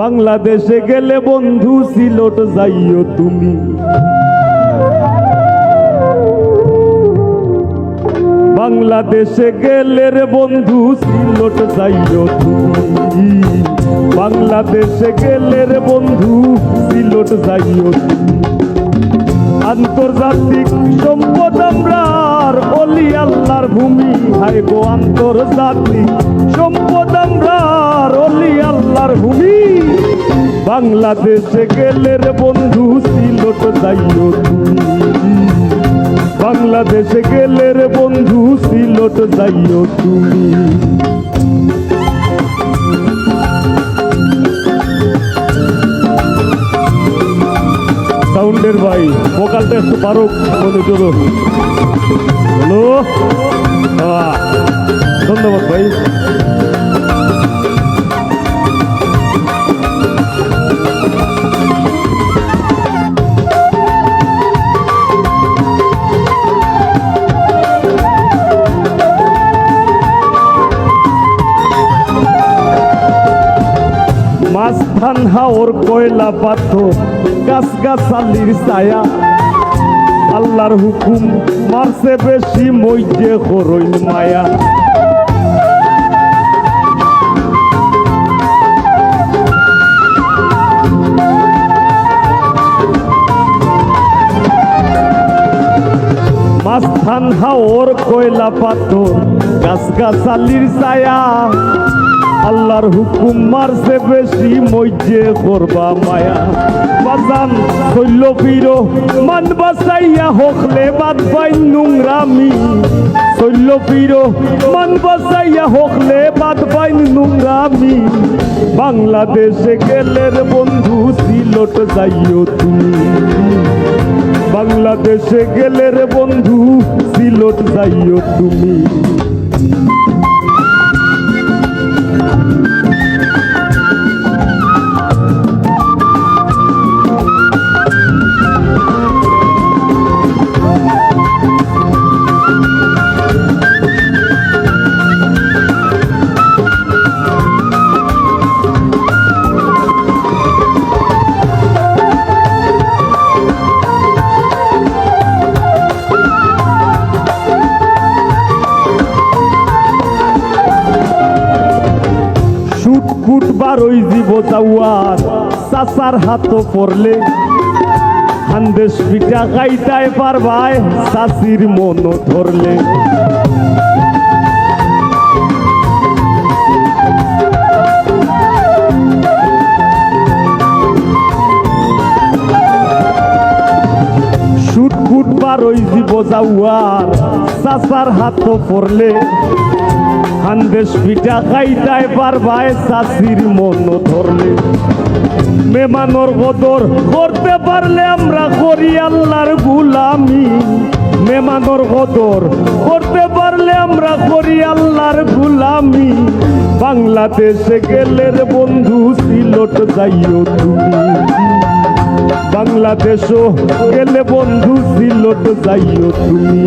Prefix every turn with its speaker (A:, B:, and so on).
A: বাংলাদেশে গেলে বন্ধু সিলোট যাইও তুমি। বাংলাদেশে গেলে রে বন্ধু সিলোট যাইও তুমি। বাংলাদেশে গেলে রে বন্ধু সিলোট যাইও তুমি। আন্তর্জাতিক সম্পদ আমরার অলি আল্লাহর ভূমি। গো আন্তর্জাতিক সম্পদ বাংলাদেশে গেলে রে বন্ধু, সিলোট যাইও তুমি। বাংলাদেশে গেলে বন্ধু, সিলোট যাইও তুমি। সাউন্ডের ভাই, ভোকালটা একটু পারো মনে করো হ্যালো? ধন্যবাদ ভাই। মাঝখান হাওর কয়লা পাথর গাছ গাছালির ছায়া। আল্লাহর হুকুম, মারছে বেশি মইজে হরইন মায়া। মাঝখান হাওর কয়লা পাথর গাছ গাছালির ছায়া। আল্লাহর হুকুম মারছে বেশি মইজে করবা মায়া। বাজান শৈল বীর মান বাসাইয়া হকলে বাদ পাই নোংরামি। শৈল বীর মান বাসাইয়া হকলে বাদ পাই নোংরামি। বাংলাদেশে গেলের বন্ধু সিলট যাইও তুমি। বাংলাদেশে গেলের বন্ধু সিলট যাইও তুমি। ফুট ওই জীব যাওয়ার চাচার হাত পড়লে হান্দেশ পিঠা গাইতায় পারবায় চাষির মন ধরলে। ফুট বারোই জীব যাওয়ার চাচার হাত পড়লে খানদেশ পিঠা খাইতাই পারবাই চাষির মন ধরলে। মেমানোর কদর করতে পারলে আমরা করি আল্লাহর গুলামি। মেমানোর কদর করতে পারলে আমরা করি আল্লাহর গুলামি। বাংলাদেশে গেলে রে বন্ধু সিলট যাইও তুমি। বাংলাদেশও গেলে বন্ধু সিলট যাইও তুমি।